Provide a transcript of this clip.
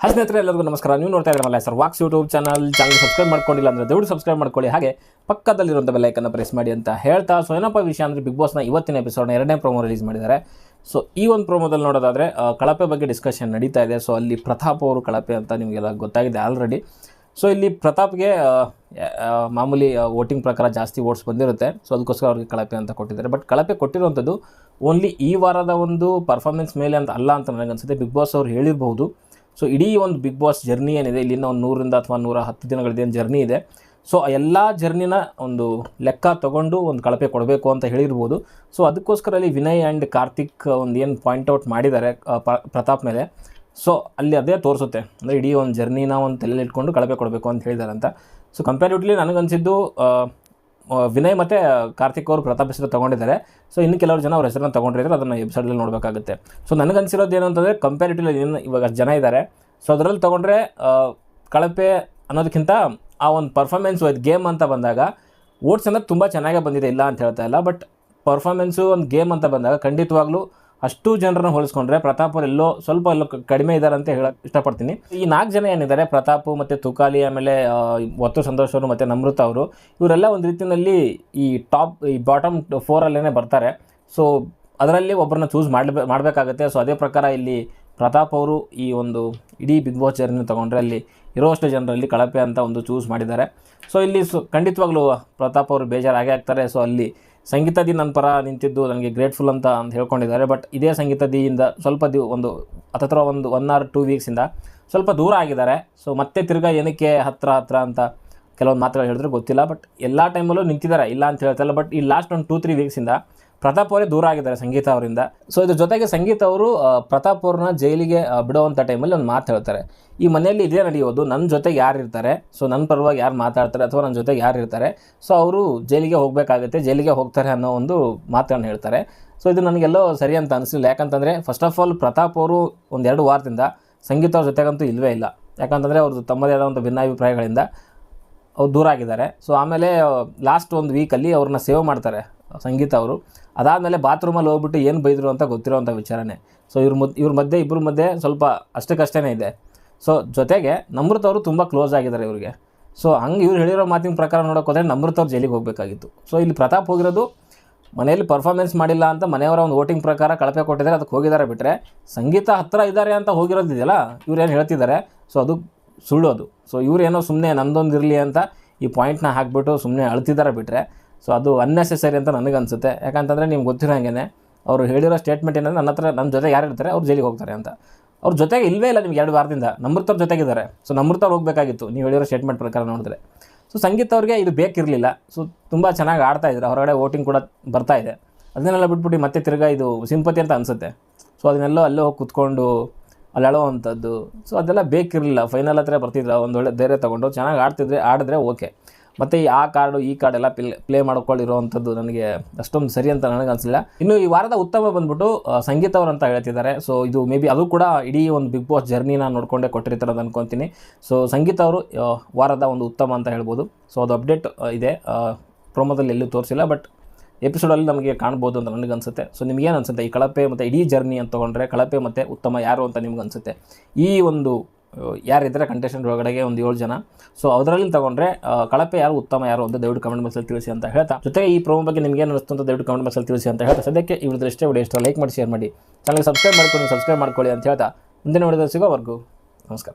Hi ಸ್ನೇಹಿತರೆ, ಎಲ್ಲರಿಗೂ ನಮಸ್ಕಾರ. ನೀವು ನೋಡ್ತಾ ಇದ್ದೀರಲ್ಲ sir walks YouTube channel. Channel subscribe ಮಾಡ್ಕೊಂಡಿಲ್ಲ ಅಂದರೆ ದಯವಿಟ್ಟು ಸಬ್ಸ್ಕ್ರೈಬ್ ಮಾಡ್ಕೊಳ್ಳಿ. ಹಾಗೆ ಪಕ್ಕದಲ್ಲಿರುವಂಥ ಬೆಲ್ಲೈಕನ್ನು ಪ್ರೆಸ್ ಮಾಡಿ ಅಂತ ಹೇಳ್ತಾ. ಸೊ ಏನಪ್ಪ ವಿಷಯ ಅಂದರೆ ಬಿಗ್ ಬಾಸ್ನ ಇವತ್ತಿನ ಎಪಿಸೋಡ್ನ ಎರಡನೇ ಪ್ರೋಮೋ ರಿಲೀಸ್ ಮಾಡಿದ್ದಾರೆ. ಸೊ ಈ ಒಂದು ಪ್ರೋಮೋದಲ್ಲಿ ನೋಡೋದಾದರೆ ಕಳಪೆ ಬಗ್ಗೆ ಡಿಸ್ಕಷನ್ ನಡೀತಾ ಇದೆ. ಸೊ ಅಲ್ಲಿ ಪ್ರತಾಪ್ ಅವರು ಕಳಪೆ ಅಂತ ನಿಮಗೆಲ್ಲ ಗೊತ್ತಾಗಿದೆ ಆಲ್ರೆಡಿ ಸೊ ಇಲ್ಲಿ ಪ್ರತಾಪ್ಗೆ ಮಾಮೂಲಿ ವೋಟಿಂಗ್ ಪ್ರಕಾರ ಜಾಸ್ತಿ ವೋಟ್ಸ್ ಬಂದಿರುತ್ತೆ. ಸೊ ಅದಕ್ಕೋಸ್ಕರ ಅವ್ರಿಗೆ ಕಳಪೆ ಅಂತ ಕೊಟ್ಟಿದ್ದಾರೆ. ಬಟ್ ಕಳಪೆ ಕೊಟ್ಟಿರುವಂಥದ್ದು ಓನ್ಲಿ ಈ ವಾರದ ಒಂದು ಪರ್ಫಾರ್ಮೆನ್ಸ್ ಮೇಲೆ ಅಂತ ಅಲ್ಲ ಅಂತ ನನಗೆ ಅನ್ಸುತ್ತೆ ಬಿಗ್ ಬಾಸ್ ಅವರು ಹೇಳಿರ್ಬೋದು ಸೊ ಇಡೀ ಒಂದು ಬಿಗ್ ಬಾಸ್ ಜರ್ನಿ ಏನಿದೆ? ಇಲ್ಲಿನ ಒಂದು ನೂರಿಂದ ಅಥವಾ ನೂರ ಹತ್ತು ದಿನಗಳದ್ದೇನು ಜರ್ನಿ ಇದೆ? ಸೊ ಆ ಎಲ್ಲ ಜರ್ನಿನ ಒಂದು ಲೆಕ್ಕ ತಗೊಂಡು ಒಂದು ಕಳಪೆ ಕೊಡಬೇಕು ಅಂತ ಹೇಳಿರ್ಬೋದು. ಸೊ ಅದಕ್ಕೋಸ್ಕರ ಅಲ್ಲಿ ವಿನಯ್ ಆ್ಯಂಡ್ ಕಾರ್ತಿಕ್ ಒಂದು ಏನು ಪಾಯಿಂಟ್ಔಟ್ ಮಾಡಿದ್ದಾರೆ ಪ್ರತಾಪ್ ಮೇಲೆ. ಸೊ ಅಲ್ಲಿ ಅದೇ ತೋರಿಸುತ್ತೆ. ಅಂದರೆ ಇಡೀ ಒಂದು ಜರ್ನಿನ ಒಂದು ತಲೆಯಲ್ಲಿ ಇಟ್ಕೊಂಡು ಕಳಪೆ ಕೊಡಬೇಕು ಅಂತ ಹೇಳಿದ್ದಾರೆ ಅಂತ. ಸೊ ಕಂಪ್ಯಾರಿಟಿವ್ಲಿ ನನಗನ್ಸಿದ್ದು ವಿನಯ್ ಮತ್ತು ಕಾರ್ತಿಕ್ ಅವರು ಪ್ರತಾಪ್ ಹೆಸರು ತೊಗೊಂಡಿದ್ದಾರೆ. ಸೊ ಇನ್ನು ಕೆಲವರು ಜನ ಅವ್ರ ಹೆಸರನ್ನ ತೊಗೊಂಡಿದ್ದಾರೆ ಅದನ್ನು ಎಪಿಸೋಡಲ್ಲಿ ನೋಡಬೇಕಾಗುತ್ತೆ. ಸೊ ನನಗನ್ಸಿರೋದು ಏನು ಅಂತಂದರೆ ಕಂಪ್ಯಾರಿಟಿವ್ಲಿ ಏನು ಇವಾಗ ಜನ ಇದ್ದಾರೆ ಸೊ ಅದರಲ್ಲಿ ತೊಗೊಂಡ್ರೆ ಕಳಪೆ ಅನ್ನೋದಕ್ಕಿಂತ ಆ ಒಂದು ಪರ್ಫಾರ್ಮೆನ್ಸ್ ಒಂದು ಗೇಮ್ ಅಂತ ಬಂದಾಗ ಓಟ್ಸ್ ಅನ್ನೋದು ತುಂಬ ಚೆನ್ನಾಗೇ ಬಂದಿದೆ, ಇಲ್ಲ ಅಂತ ಹೇಳ್ತಾ ಇಲ್ಲ. ಬಟ್ ಪರ್ಫಾರ್ಮೆನ್ಸು ಒಂದು ಗೇಮ್ ಅಂತ ಬಂದಾಗ, ಖಂಡಿತವಾಗ್ಲೂ ಅಷ್ಟು ಜನರನ್ನು ಹೋಲಿಸ್ಕೊಂಡ್ರೆ ಪ್ರತಾಪ್ ಎಲ್ಲೋ ಸ್ವಲ್ಪ ಎಲ್ಲೋ ಕಡಿಮೆ ಇದ್ದಾರೆ ಅಂತ ಹೇಳಕ್ ಇಷ್ಟಪಡ್ತೀನಿ. ಈ ನಾಲ್ಕು ಜನ ಏನಿದ್ದಾರೆ, ಪ್ರತಾಪ್ ಮತ್ತು ತುಕಾಲಿ, ಆಮೇಲೆ ಒತ್ತು ಸಂತೋಷ್ ಅವರು ಮತ್ತು ನಮೃತ ಅವರು, ಇವರೆಲ್ಲ ಒಂದು ರೀತಿಯಲ್ಲಿ ಈ ಟಾಪ್, ಈ ಬಾಟಮ್ ಫೋರಲ್ಲೇ ಬರ್ತಾರೆ. ಸೊ ಅದರಲ್ಲಿ ಒಬ್ಬರನ್ನ ಚೂಸ್ ಮಾಡಲೇ ಮಾಡಬೇಕಾಗತ್ತೆ. ಸೊ ಅದೇ ಪ್ರಕಾರ ಇಲ್ಲಿ ಪ್ರತಾಪ್ ಅವರು ಈ ಒಂದು ಇಡೀ ಬಿಗ್ ಬಾಸ್ ಜರ್ನಿ ತೊಗೊಂಡ್ರೆ ಅಲ್ಲಿ ಇರೋಷ್ಟು ಜನರಲ್ಲಿ ಕಳಪೆ ಅಂತ ಒಂದು ಚೂಸ್ ಮಾಡಿದ್ದಾರೆ. ಸೊ ಇಲ್ಲಿ ಸೊ ಖಂಡಿತವಾಗ್ಲೂ ಪ್ರತಾಪ್ ಅವರು ಬೇಜಾರಾಗೇ ಆಗ್ತಾರೆ. ಸೊ ಅಲ್ಲಿ ಸಂಗೀತ ದಿ ನನ್ನ ಪರ ನಿಂತಿದ್ದು ನನಗೆ ಗ್ರೇಟ್ಫುಲ್ ಅಂತ ಅಂತ ಹೇಳ್ಕೊಂಡಿದ್ದಾರೆ, ಬಟ್ ಇದೇ ಸಂಗೀತದಿಯಿಂದ ಸ್ವಲ್ಪ ದಿವ್ ಒಂದು ಹತ್ತತ್ರ ಒಂದು ಒನ್ ಆರ್ ಟೂ ವೀಕ್ಸಿಂದ ಸ್ವಲ್ಪ ದೂರ ಆಗಿದ್ದಾರೆ. ಸೊ ಮತ್ತೆ ತಿರ್ಗಾ ಏನಕ್ಕೆ ಹತ್ರ ಹತ್ರ ಅಂತ ಕೆಲವೊಂದು ಮಾತುಗಳು ಹೇಳಿದ್ರೆ ಗೊತ್ತಿಲ್ಲ, ಬಟ್ ಎಲ್ಲ ಟೈಮಲ್ಲೂ ನಿಂತಿದ್ದಾರೆ, ಇಲ್ಲ ಅಂತ ಹೇಳ್ತಾಯಿಲ್ಲ ಬಟ್ ಈ ಲಾಸ್ಟ್ ಒಂದು ಟೂ ತ್ರೀ ವೀಕ್ಸಿಂದ ಪ್ರತಾಪ್ ಅವರೇ ದೂರ ಆಗಿದ್ದಾರೆ ಸಂಗೀತ ಅವರಿಂದ. ಸೊ ಇದ್ರ ಜೊತೆಗೆ ಸಂಗೀತ ಅವರು ಪ್ರತಾಪ್ ಅವ್ರನ್ನ ಜೈಲಿಗೆ ಬಿಡುವಂಥ ಟೈಮಲ್ಲಿ ಒಂದು ಮಾತು ಹೇಳ್ತಾರೆ. ಈ ಮನೆಯಲ್ಲಿ ಇದೇ ನಡೆಯೋದು. ನನ್ನ ಜೊತೆಗೆ ಯಾರು ಇರ್ತಾರೆ? ಸೊ ನನ್ನ ಪರವಾಗಿ ಯಾರು ಮಾತಾಡ್ತಾರೆ ಅಥವಾ ನನ್ನ ಜೊತೆಗೆ ಯಾರು ಇರ್ತಾರೆ? ಸೊ ಅವರು ಜೈಲಿಗೆ ಹೋಗಬೇಕಾಗುತ್ತೆ. ಜೈಲಿಗೆ ಹೋಗ್ತಾರೆ ಅನ್ನೋ ಒಂದು ಮಾತನ್ನು ಹೇಳ್ತಾರೆ. ಸೊ ಇದು ನನಗೆಲ್ಲೋ ಸರಿ ಅಂತ ಅನಿಸಲಿಲ್ಲ. ಯಾಕಂತಂದರೆ ಫಸ್ಟ್ ಆಫ್ ಆಲ್ ಪ್ರತಾಪ್ ಅವರು ಒಂದೆರಡು ವಾರದಿಂದ ಸಂಗೀತ ಅವ್ರ ಜೊತೆಗಂತೂ ಇಲ್ಲವೇ ಇಲ್ಲ. ಯಾಕಂತಂದರೆ ಅವ್ರದ್ದು ತಮ್ಮದೇ ಆದಂಥ ಭಿನ್ನಾಭಿಪ್ರಾಯಗಳಿಂದ ಅವ್ರು ದೂರ ಆಗಿದ್ದಾರೆ. ಸೊ ಆಮೇಲೆ ಲಾಸ್ಟ್ ಒಂದು ವೀಕಲ್ಲಿ ಅವ್ರನ್ನ ಸೇವ್ ಮಾಡ್ತಾರೆ. ಸಂಗೀತ ಅವರು. ಅದಾದಮೇಲೆ ಬಾತ್ರೂಮಲ್ಲಿ ಹೋಗ್ಬಿಟ್ಟು ಏನು ಬೈದರು ಅಂತ ಗೊತ್ತಿರೋವಂಥ ವಿಚಾರನೇ. ಸೊ ಇವ್ರ ಮುದ್, ಇವ್ರ ಮಧ್ಯೆ ಇಬ್ಬರ ಮಧ್ಯೆ ಸ್ವಲ್ಪ ಅಷ್ಟಕ್ಕಷ್ಟೇ ಇದೆ. ಸೊ ಜೊತೆಗೆ ನಮೃತ ಅವರು ತುಂಬ ಕ್ಲೋಸ್ ಆಗಿದ್ದಾರೆ ಇವರಿಗೆ. ಸೊ ಹಂಗೆ ಇವ್ರು ಹೇಳಿರೋ ಮಾತಿನ ಪ್ರಕಾರ ನೋಡೋಕೆ ಹೋದರೆ ನಮೃತ ಅವ್ರು ಜೈಲಿಗೆ ಹೋಗಬೇಕಾಗಿತ್ತು. ಸೊ ಇಲ್ಲಿ ಪ್ರತಾಪ್ ಹೋಗಿರೋದು ಮನೆಯಲ್ಲಿ ಪರ್ಫಾರ್ಮೆನ್ಸ್ ಮಾಡಿಲ್ಲ ಅಂತ ಮನೆಯವರ ಒಂದು ವೋಟಿಂಗ್ ಪ್ರಕಾರ ಕಳಪೆ ಕೊಟ್ಟಿದ್ದಾರೆ ಅದಕ್ಕೆ ಹೋಗಿದ್ದಾರೆ ಬಿಟ್ಟರೆ ಸಂಗೀತ ಹತ್ತಿರ ಇದ್ದಾರೆ ಅಂತ ಹೋಗಿರೋದಿದೆಯಲ್ಲ ಇವ್ರು ಏನು ಹೇಳ್ತಿದ್ದಾರೆ? ಸೊ ಅದು ಸುಳ್ಳು ಅದು ಸೊ ಇವರೇನೋ ಸುಮ್ಮನೆ ನಂದೊಂದು ಇರಲಿ ಅಂತ ಈ ಪಾಯಿಂಟ್ನ ಹಾಕ್ಬಿಟ್ಟು ಸುಮ್ಮನೆ ಅಳ್ತಿದ್ದಾರೆ ಬಿಟ್ಟರೆ ಸೊ ಅದು ಅನ್ನೆಸೆಸರಿ ಅಂತ ನನಗನ್ಸುತ್ತೆ. ಯಾಕಂತಂದರೆ ನಿಮ್ಗೆ ಗೊತ್ತಿರೋ ಹಂಗೆ ಅವರು ಹೇಳಿರೋ ಸ್ಟೇಟ್ಮೆಂಟ್ ಏನಂದರೆ ನನ್ನ ಹತ್ರ ನನ್ನ ಜೊತೆ ಯಾರು ಇರ್ತಾರೆ ಅವ್ರು ಜೈಲಿಗೆ ಹೋಗ್ತಾರೆ ಅಂತ. ಅವ್ರ ಜೊತೆಗೆ ಇಲ್ಲವೇ ಇಲ್ಲ ನಿಮ್ಗೆ ಎರಡು ವಾರದಿಂದ. ನಮೃತವ್ರ ಜೊತೆಗಿದ್ದಾರೆ. ಸೊ ನಮೃತವ್ರು ಹೋಗಬೇಕಾಗಿತ್ತು. ನೀವು ಹೇಳಿರೋ ಸ್ಟೇಟ್ಮೆಂಟ್ ಪ್ರಕಾರ ನೋಡಿದ್ರೆ. ಸೊ ಸಂಗೀತ ಅವ್ರಿಗೆ ಇದು ಬೇಕಿರಲಿಲ್ಲ. ಸೊ ತುಂಬ ಚೆನ್ನಾಗಿ ಆಡ್ತಾ ಇದ್ದಾರೆ ಹೊರಗಡೆ ವೋಟಿಂಗ್ ಕೂಡ ಬರ್ತಾ ಇದೆ. ಅದನ್ನೆಲ್ಲ ಬಿಟ್ಬಿಟ್ಟು ಮತ್ತೆ ತಿರ್ಗಾ ಇದು ಸಿಂಪತಿ ಅಂತ ಅನಿಸುತ್ತೆ. ಸೊ ಅದನ್ನೆಲ್ಲೋ ಅಲ್ಲೇ ಹೋಗಿ ಕುತ್ಕೊಂಡು ಅಲ್ಲಿ ಅಳೋವಂಥದ್ದು ಸೊ ಅದೆಲ್ಲ ಬೇಕಿರಲಿಲ್ಲ. ಫೈನಲ್ ಹತ್ರ ಬರ್ತಿದ್ರು. ಒಂದೊಳ್ಳೆ ಧೈರ್ಯ ತೊಗೊಂಡು. ಚೆನ್ನಾಗಿ ಆಡ್ತಿದ್ರೆ, ಆಡಿದ್ರೆ ಓಕೆ ಮತ್ತು ಆ ಕಾರ್ಡು, ಈ ಕಾರ್ಡ್ ಎಲ್ಲ ಪ್ಲೇ ಪ್ಲೇ ಮಾಡ್ಕೊಳ್ಳಿರುವಂಥದ್ದು ನನಗೆ ಅಷ್ಟೊಂದು ಸರಿ ಅಂತ ನನಗೆ ಅನಿಸಿಲ್ಲ ಇನ್ನು ಈ ವಾರದ ಉತ್ತಮ ಬಂದ್ಬಿಟ್ಟು ಸಂಗೀತ ಅವರು ಅಂತ ಹೇಳ್ತಿದ್ದಾರೆ. ಸೊ ಇದು ಮೇ ಬಿ ಅದು ಕೂಡ ಇಡೀ ಒಂದು ಬಿಗ್ ಬಾಸ್ ಜರ್ನಿನ ನೋಡಿಕೊಂಡೇ ಕೊಟ್ಟಿರ್ತಾರೆ ಅಂತ ಅನ್ಕೊತೀನಿ. ಸೊ ಸಂಗೀತ ಅವರು ವಾರದ ಒಂದು ಉತ್ತಮ ಅಂತ ಹೇಳ್ಬೋದು. ಸೊ ಅದು ಅಪ್ಡೇಟ್ ಇದೆ. ಪ್ರೋಮೋದಲ್ಲಿ ಎಲ್ಲೂ ತೋರಿಸಿಲ್ಲ ಬಟ್ ಎಪಿಸೋಡಲ್ಲಿ ನಮಗೆ ಕಾಣ್ಬೋದು ಅಂತ ನನಗೆ ಅನಿಸುತ್ತೆ ಸೊ ನಿಮಗೇನು ಅನಿಸುತ್ತೆ? ಈ ಕಳಪೆ ಮತ್ತು ಇಡೀ ಜರ್ನಿ ಅಂತ ತೊಗೊಂಡ್ರೆ ಕಳಪೆ ಮತ್ತು ಉತ್ತಮ ಯಾರು ಅಂತ ನಿಮ್ಗೆ ಅನಿಸುತ್ತೆ ಈ ಒಂದು ಯಾರಿದ್ದಾರೆ ಕಂಟೆಸ್ಟೆಂಟ್ ಒಳಗಡೆಗೆ ಒಂದು ಏಳು ಜನ. ಸೊ ಅದರಲ್ಲಿ ತಗೊಂಡ್ರೆ ಕಳಪೆ ಯಾರು, ಉತ್ತಮ ಯಾರು ಅಂತ ದಯವಿಟ್ಟು ಕಮೆಂಟ್ ಬಾಕ್ಸಲ್ಲಿ ತಿಳಿಸಿ ಅಂತ ಹೇಳ್ತಾ. ಜೊತೆಗೆ ಈ ಪ್ರೋಮೋ ಬಗ್ಗೆ ನಿಮ್ಗೆ ಏನು ಅನಿಸ್ತು ಅಂತ ದಯವಿಟ್ಟು ಕಮೆಂಟ್ ಬಾಕ್ಸಲ್ಲಿ ತಿಳಿಸಿ ಅಂತ ಹೇಳ್ತಾ. ಸದ್ಯಕ್ಕೆ ವಿಡಿಯೋ ಇಷ್ಟ. ವಿಡಿಯೋ ಇಷ್ಟ ಲೈಕ್ ಮಾಡಿ ಶೇರ್ ಮಾಡಿ. ಚಾನಲ್ಗೆ ಸಬ್ಸ್ಕ್ರೈಬ್ ಮಾಡ್ಕೊಂಡು ಸಬ್ಸ್ಕ್ರೈಬ್ ಮಾಡ್ಕೊಳ್ಳಿ ಅಂತ ಹೇಳ್ತಾ. ಮುಂದಿನ ವಿಡಿಯೋದಲ್ಲಿ ಸಿಗೋವರೆಗೂ ನಮಸ್ಕಾರ.